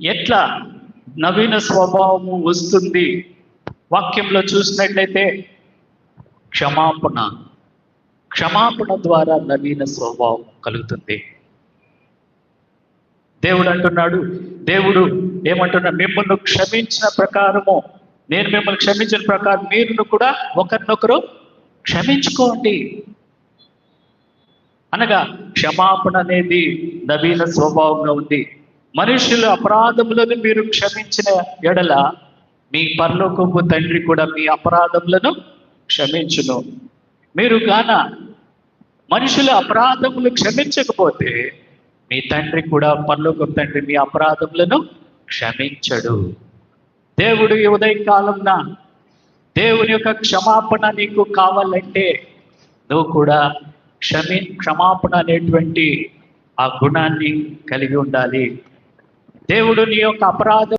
ఎట్లా నవీన స్వభావము వస్తుంది? వాక్యంలో చూసినట్లయితే క్షమాపణ. క్షమాపణ ద్వారా నవీన స్వభావం కలుగుతుంది. దేవుడు అంటున్నాడు దేవుడు ఏమంటున్నా మిమ్మల్ని క్షమించిన ప్రకారము నేను మిమ్మల్ని క్షమించిన ప్రకారం మీరు కూడా ఒకరినొకరు క్షమించుకోండి. అనగా క్షమాపణ అనేది నవీన స్వభావంగా ఉంది. మనుషుల అపరాధములను మీరు క్షమించిన ఎడల మీ పరలోకపు తండ్రి కూడా మీ అపరాధములను క్షమించును. మీరు గాన మనుషుల అపరాధములు క్షమించకపోతే మీ తండ్రి కూడా పరలోకపు తండ్రి మీ అపరాధములను క్షమించడు. దేవుడు ఈ ఉదయకాలంన దేవుని యొక్క క్షమాపణ నీకు కావాలంటే నువ్వు కూడా క్షమి క్షమాపణ అనేటువంటి ఆ గుణాన్ని కలిగి ఉండాలి. దేవుడు నీ యొక్క అపరాధం